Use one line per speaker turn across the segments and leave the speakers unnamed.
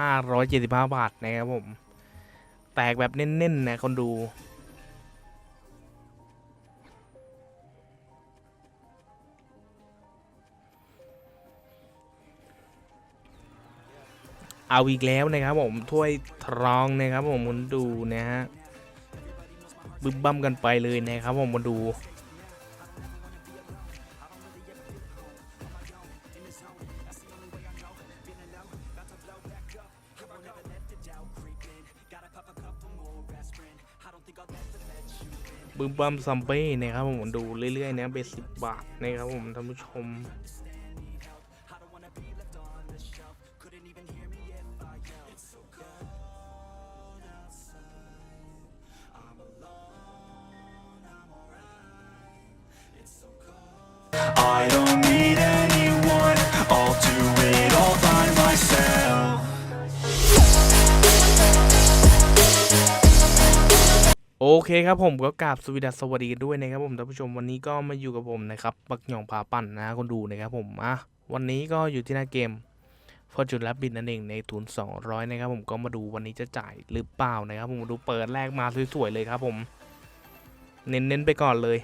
ห้าร้อยเจ็ดสิบห้าบาทนะครับผม แตกแบบเน้นๆนะคนดู เอาอีกแล้วนะครับผม ถ้วยทรองนะครับผมคนดูนะฮะบึ้มบั้มกันไปเลยนะครับผมมาดู บึ้มบัมซัมเบ้นะครับผมดูเรื่อยๆนะเบสิบบาทนะครับผมท่านผู้ชม โอเคครับผมก็กราบสวีดัสสวัสดีด้วยนะครับผมท่านผู้ชมวันนี้ก็มาอยู่กับผมนะครับบักหยองพาปั่นนะคนดูนะครับผมอะวันนี้ก็อยู่ที่หน้าเกมฟอร์จูนรับบินนั่นเองในทุน200 นะครับผมก็มาดูวันนี้จะจ่ายหรือเปล่านะครับผมมาดูเปิดแรกมาสวยๆเลยครับผม เน้นๆไปก่อนเลย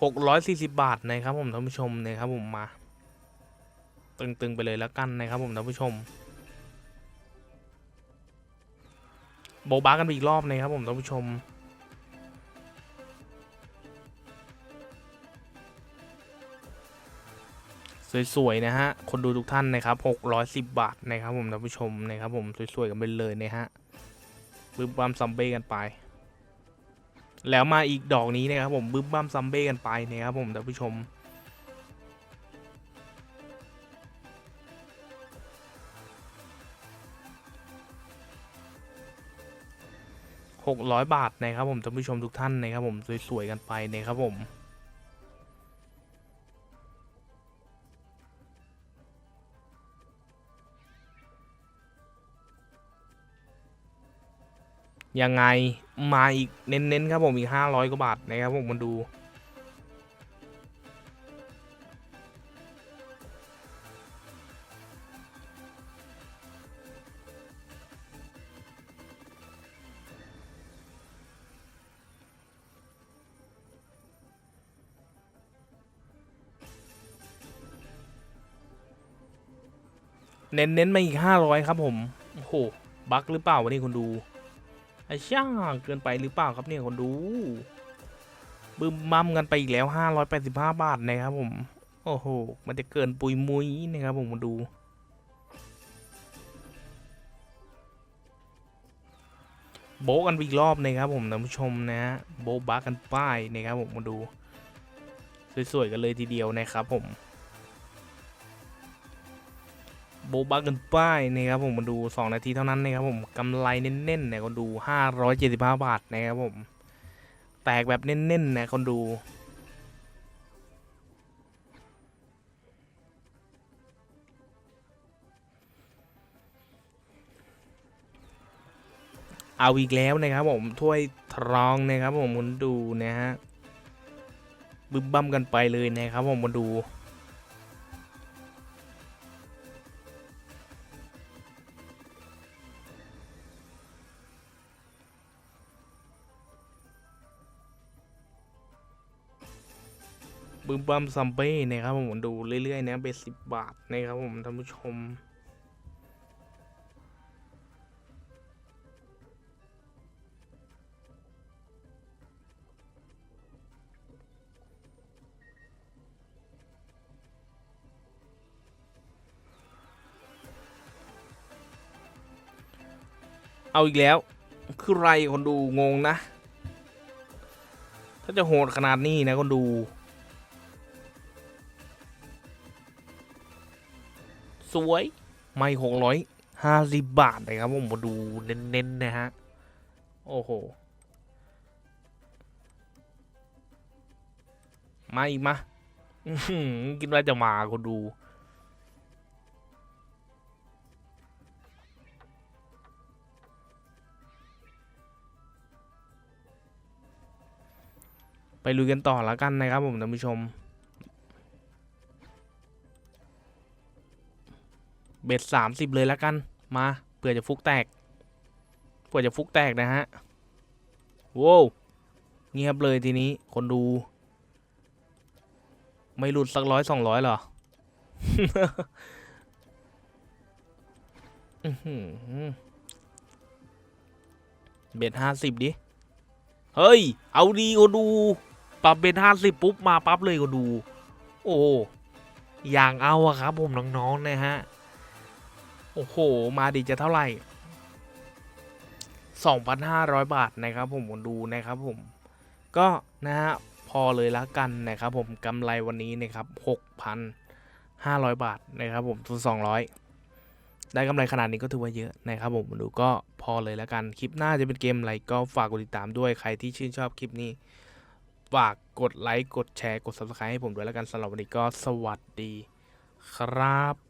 640 บาทนะครับผมท่านผู้ชมนะครับผมมา ตึงๆไปเลยแล้วกันนะครับผมท่านผู้ชม โบบ้ากันไปอีกรอบนะครับผมท่านผู้ชมสวยๆนะฮะ คนดูทุกท่านนะครับ 610 บาทนะครับผมท่านผู้ชมนะครับผมสวยๆกันไปเลยนะฮะบึ้มบัมซัมเบ้กันไป แล้วมาอีกดอกนี้นะครับผมบึ้มบัมซัมเบ้กันไปนะครับผมท่านผู้ชมหกร้อยบาทนะครับผมท่านผู้ชมทุกท่านนะครับผมสวยๆกันไปนะครับผม ยังไงมาอีกเน้นๆครับผมอีกห้าร้อยกว่าบาทนะครับผมมาดู เน้นๆมาอีกห้าร้อยครับผม โอ้โห บั๊กหรือเปล่าวันนี้คนดู ไอ้ช่างเกินไปหรือเปล่าครับเนี่ยคนดูบึ้มบัมกันไปอีกแล้วห้าร้อยแปดสิบห้าบาทนะครับผม โอ้โห มันจะเกินปุยมุยนะครับผมมาดู โบกันอีกรอบนะครับผมท่านผู้ชมนะฮะโบบักกันป้ายนะครับผมมาดู สวยๆกันเลยทีเดียวนะครับผม โบบากันป้ายนะครับผมมาดู 2 นาทีเท่านั้นนะครับผมกำไรเน้นๆเนี่ยคนดู 575 บาทนะครับผม แตกแบบเน้นๆนะคนดูเอาอีกแล้วนะครับผมถ้วยทรองนะครับผมคนดูนะฮะบึ้มบั้มกันไปเลยนะครับผมมาดู บึ้มบัมซัมเบ้นะครับผมดูเรื่อยๆนะเบสสิบบาทนะครับผมท่านผู้ชมเอาอีกแล้ว คือไรคนดูงงนะ ถ้าจะโหดขนาดนี้นะคนดู สวยไม่หกร้อยห้าสิบบาทนะครับผมมาดูเน้นๆนะฮะ โอ้โห มาอีกมาคิดว่าจะมาคนดู ไปลุยกันต่อแล้วกันนะครับผมท่านผู้ชม บ็ดสามสิบเลยแล้วกัน มาเผื่อจะฟุกแตกเผื่อจะฟุกแตกนะฮะโว้วเงียบเลยทีนี้คนดู ไม่หลุดสักร้อยสองร้อยหรออื้อหือเบ็ดห้าสิบดิ เฮ้ย เอาดีก็ดู ปรับเบ็ดห้าสิบปุ๊บ มาปั๊บเลยก็ดู โอ้ อย่างเอาอะครับผมน้องๆนะฮะ โอ้โห มาดีจะเท่าไหร่ 2,500 บาทนะครับผมดูนะครับผม ก็นะฮะพอเลยละกันนะครับผมกำไรวันนี้นะครับ 6,500 บาทนะครับผมทุน200 ได้กำไรขนาดนี้ก็ถือว่าเยอะนะครับผมดูก็พอเลยละกัน คลิปหน้าจะเป็นเกมอะไรก็ฝากกดติดตามด้วยใครที่ชื่นชอบคลิปนี้ ฝากกดไลค์ กดแชร์ กด subscribe ให้ผมด้วยล้วกันสำหรับวันนี้ก็สวัสดีครับ